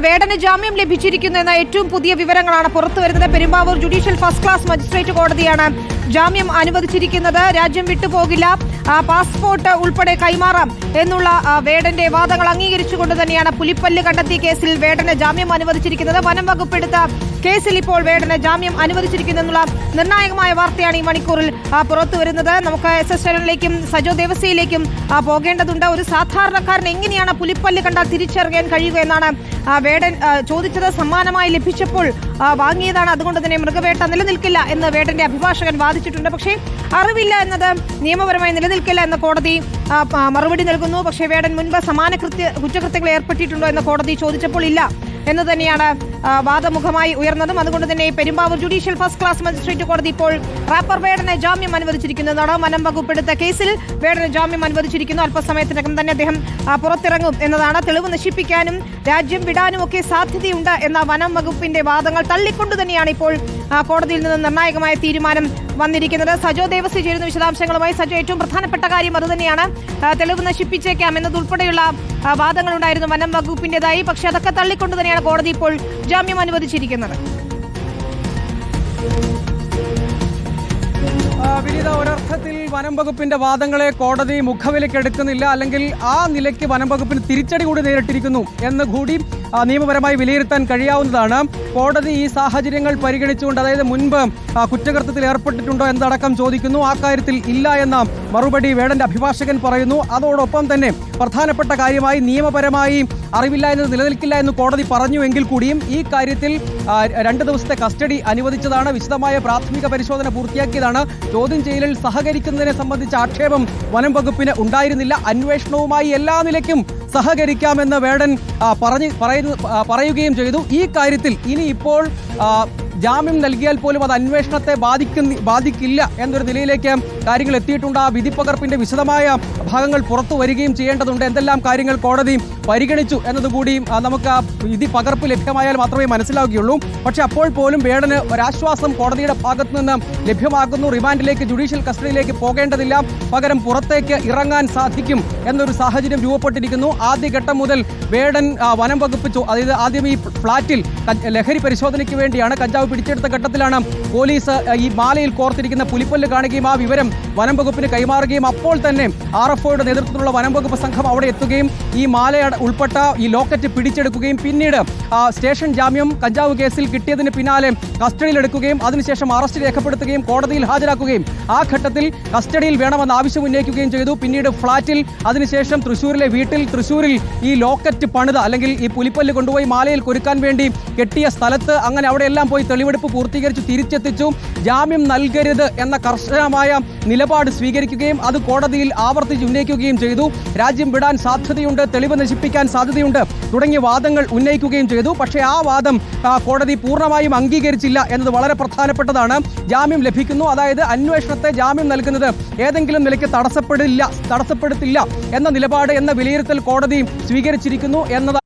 വേടന് ജാമ്യം ലഭിച്ചിരിക്കുന്നു എന്ന ഏറ്റവും പുതിയ വിവരങ്ങളാണ് പുറത്തുവരുന്നത് Perumbavoor judicial first class magistrate കോടതിയാണ് ജാമ്യം അനുവദിച്ചിരിക്കുന്നത്. രാജ്യം വിട്ടുപോകില്ല. പാസ്പോർട്ട് ഉൾപ്പെടെ കൈമാറാം എന്നുള്ള വേടന്റെ വാദങ്ങൾ അംഗീകരിച്ചുകൊണ്ട് തന്നെയാണ് പുലിപ്പല്ല് കണ്ടെത്തിയ കേസിൽ വേടന് ജാമ്യം അനുവദിച്ചിരിക്കുന്നത്. വനം വകുപ്പ് എടുത്ത കേസിൽ ഇപ്പോൾ വേടന് ജാമ്യം അനുവദിച്ചിരിക്കുന്നു എന്നുള്ള നിർണായകമായ വാർത്തയാണ് ഈ മണിക്കൂറിൽ പുറത്തു വരുന്നത് നമുക്ക് എസ് എസ് ശരണിലേക്കും സജോ ദേവസ്യയിലേക്കും പോകേണ്ടതുണ്ട്. ഒരു സാധാരണക്കാരൻ എങ്ങനെയാണ് പുലിപ്പല്ല് കണ്ടാൽ തിരിച്ചറിയാൻ കഴിയുക എന്നാണ് വേടൻ ചോദിച്ചത്. സമ്മാനമായി ലഭിച്ചപ്പോൾ വാങ്ങിയതാണ്. അതുകൊണ്ട് തന്നെ മൃഗവേട്ട നിലനിൽക്കില്ല എന്ന് വേടന്റെ അഭിഭാഷകൻ വാദിച്ചിട്ടുണ്ട്. പക്ഷേ അറിവില്ല എന്നത് നിയമപരമായി നിലനിൽക്കില്ല എന്ന കോടതി മറുപടി നൽകുന്നു. പക്ഷേ വേടൻ മുൻപ് സമാന കൃത്യ കുറ്റകൃത്യങ്ങൾ ഏർപ്പെട്ടിട്ടുണ്ടോ എന്ന് കോടതി ചോദിച്ചപ്പോൾ ഇല്ല എന്ന് തന്നെയാണ് വാദമുഖമായി ഉയർന്നതും അതുകൊണ്ട് തന്നെ Perumbavoor judicial first class magistrate കോടതി ഇപ്പോൾ റാപ്പർ വേടന് ജാമ്യം അനുവദിച്ചിരിക്കുന്നതാണ് വനം വകുപ്പ് എടുത്ത കേസിൽ വേടന് ജാമ്യം അനുവദിച്ചിരിക്കുന്നു. അല്പസമയത്തിനകം തന്നെ അദ്ദേഹം പുറത്തിറങ്ങും എന്നതാണ്. തെളിവ് നശിപ്പിക്കാനും രാജ്യം വിടാനും ഒക്കെ സാധ്യതയുണ്ട് എന്ന വനം വകുപ്പിന്റെ വാദങ്ങൾ തള്ളിക്കൊണ്ടു തന്നെയാണ് ഇപ്പോൾ കോടതിയിൽ നിന്ന് നിർണായകമായ തീരുമാനം വന്നിരിക്കുന്നത്. സജോ ദേവസ്വി ചേരുന്ന വിശദാംശങ്ങളുമായി സജോ ഏറ്റവും പ്രധാനപ്പെട്ട കാര്യം അതുതന്നെയാണ് തെളിവ് നശിപ്പിച്ചേക്കാം എന്നതുൾപ്പെടെയുള്ള വാദങ്ങളുണ്ടായിരുന്നു വനം വകുപ്പിന്റേതായി. പക്ഷെ അതൊക്കെ തള്ളിക്കൊണ്ടു തന്നെയാണ് കോടതി ഇപ്പോൾ ജാമ്യം അനുവദിച്ചിരിക്കുന്നത്. വിനീത ഒരർത്ഥത്തിൽ വനം വകുപ്പിന്റെ വാദങ്ങളെ കോടതി മുഖവിലക്കെടുക്കുന്നില്ല അല്ലെങ്കിൽ ആ നിലയ്ക്ക് വനം വകുപ്പിന് തിരിച്ചടി കൂടി നേരിട്ടിരിക്കുന്നു എന്ന് കൂടി നിയമപരമായി വിലയിരുത്താൻ കഴിയാവുന്നതാണ്. കോടതി ഈ സാഹചര്യങ്ങൾ പരിഗണിച്ചുകൊണ്ട് അതായത് മുൻപ് കുറ്റകൃത്യത്തിൽ ഏർപ്പെട്ടിട്ടുണ്ടോ എന്നതടക്കം ചോദിക്കുന്നു. ആ കാര്യത്തിൽ ഇല്ല എന്ന മറുപടി വേടന്റെ അഭിഭാഷകൻ പറയുന്നു. അതോടൊപ്പം തന്നെ പ്രധാനപ്പെട്ട കാര്യമായി നിയമപരമായി അറിവില്ല എന്ന് നിലനിൽക്കില്ല എന്ന് കോടതി പറഞ്ഞുവെങ്കിൽ കൂടിയും ഈ കാര്യത്തിൽ രണ്ട് ദിവസത്തെ കസ്റ്റഡി അനുവദിച്ചതാണ് വിശദമായ പ്രാഥമിക പരിശോധന പൂർത്തിയാക്കിയതാണ്. ചോദ്യം ചെയ്യലിൽ സഹകരിക്കുന്നതിനെ സംബന്ധിച്ച ആക്ഷേപം വനം വകുപ്പിന് ഉണ്ടായിരുന്നില്ല. അന്വേഷണവുമായി എല്ലാ നിലയ്ക്കും സഹകരിക്കാമെന്ന് വേടൻ പറഞ്ഞ് പറയുകയും ചെയ്തു. ഈ കാര്യത്തിൽ ഇനി ഇപ്പോൾ ജാമ്യം നൽകിയാൽ പോലും അത് അന്വേഷണത്തെ ബാധിക്കുന്ന ബാധിക്കില്ല എന്നൊരു നിലയിലേക്ക് കാര്യങ്ങൾ എത്തിയിട്ടുണ്ട്. ആ വിധിപ്പകർപ്പിന്റെ വിശദമായ ഭാഗങ്ങൾ പുറത്തു വരികയും ചെയ്യേണ്ടതുണ്ട്. എന്തെല്ലാം കാര്യങ്ങൾ കോടതി പരിഗണിച്ചു എന്നതുകൂടിയും നമുക്ക് വിധി പകർപ്പ് ലഭ്യമായാൽ മാത്രമേ മനസ്സിലാവുകയുള്ളൂ. പക്ഷേ അപ്പോൾ പോലും വേടന് ഒരാശ്വാസം കോടതിയുടെ ഭാഗത്തു നിന്ന് ലഭ്യമാകുന്നു. റിമാൻഡിലേക്ക് ജുഡീഷ്യൽ കസ്റ്റഡിയിലേക്ക് പോകേണ്ടതില്ല. പകരം പുറത്തേക്ക് ഇറങ്ങാൻ സാധിക്കും എന്നൊരു സാഹചര്യം രൂപപ്പെട്ടിരിക്കുന്നു. ആദ്യഘട്ടം മുതൽ വേടൻ വനം വകുപ്പ് അതായത് ആദ്യം ഈ ഫ്ളാറ്റിൽ ലഹരി പരിശോധനയ്ക്ക് വേണ്ടിയാണ് കഞ്ചാവ് പിടിച്ചെടുത്ത ഘട്ടത്തിലാണ് പോലീസ് ഈ മാലയിൽ കോർത്തിരിക്കുന്ന പുലിപ്പല്ല് കാണുകയും ആ വിവരം വനം വകുപ്പിന് കൈമാറുകയും അപ്പോൾ തന്നെ ആർ എഫ് ഒയുടെ നേതൃത്വത്തിലുള്ള വനം വകുപ്പ് സംഘം അവിടെ എത്തുകയും ഈ മാല ഉൾപ്പെട്ട ഈ ലോക്കറ്റ് പിടിച്ചെടുക്കുകയും പിന്നീട് സ്റ്റേഷൻ ജാമ്യം കഞ്ചാവ് കേസിൽ കിട്ടിയതിന് പിന്നാലെ കസ്റ്റഡിയിലെടുക്കുകയും അതിനുശേഷം അറസ്റ്റ് രേഖപ്പെടുത്തുകയും കോടതിയിൽ ഹാജരാക്കുകയും ആ ഘട്ടത്തിൽ കസ്റ്റഡിയിൽ വേണമെന്ന ആവശ്യം ഉന്നയിക്കുകയും ചെയ്തു. പിന്നീട് ഫ്ളാറ്റിൽ അതിനുശേഷം തൃശ്ശൂരിലെ വീട്ടിൽ തൃശ്ശൂരിൽ ഈ ലോക്കറ്റ് പണിത അല്ലെങ്കിൽ ഈ പുലിപ്പല്ല് കൊണ്ടുപോയി മാലയിൽ കൊരുക്കാൻ വേണ്ടി കെട്ടിയ സ്ഥലത്ത് അങ്ങനെ അവിടെയെല്ലാം പോയി തെളിവെടുപ്പ് പൂർത്തീകരിച്ച് തിരിച്ചെത്തിച്ചു. ജാമ്യം നൽകരുത് എന്ന കർശനമായ നിലപാട് സ്വീകരിക്കുകയും അത് കോടതിയിൽ ആവർത്തിച്ച് ഉന്നയിക്കുകയും ചെയ്തു. രാജ്യം വിടാൻ സാധ്യതയുണ്ട് തെളിവ് നശിപ്പിക്കാൻ സാധ്യതയുണ്ട്. തുടങ്ങിയ വാദങ്ങൾ ഉന്നയിക്കുകയും ചെയ്തു. പക്ഷേ ആ വാദം കോടതി പൂർണമായും അംഗീകരിച്ചില്ല എന്നത് വളരെ പ്രധാനപ്പെട്ടതാണ്. ജാമ്യം ലഭിക്കുന്നു. അതായത് അന്വേഷണത്തെ ജാമ്യം നൽകുന്നത് ഏതെങ്കിലും നിലയ്ക്ക് തടസ്സപ്പെടില്ല തടസ്സപ്പെടുത്തില്ല എന്ന നിലപാട് എന്ന വിലയിരുത്തൽ കോടതി സ്വീകരിച്ചിരിക്കുന്നു എന്നതാണ്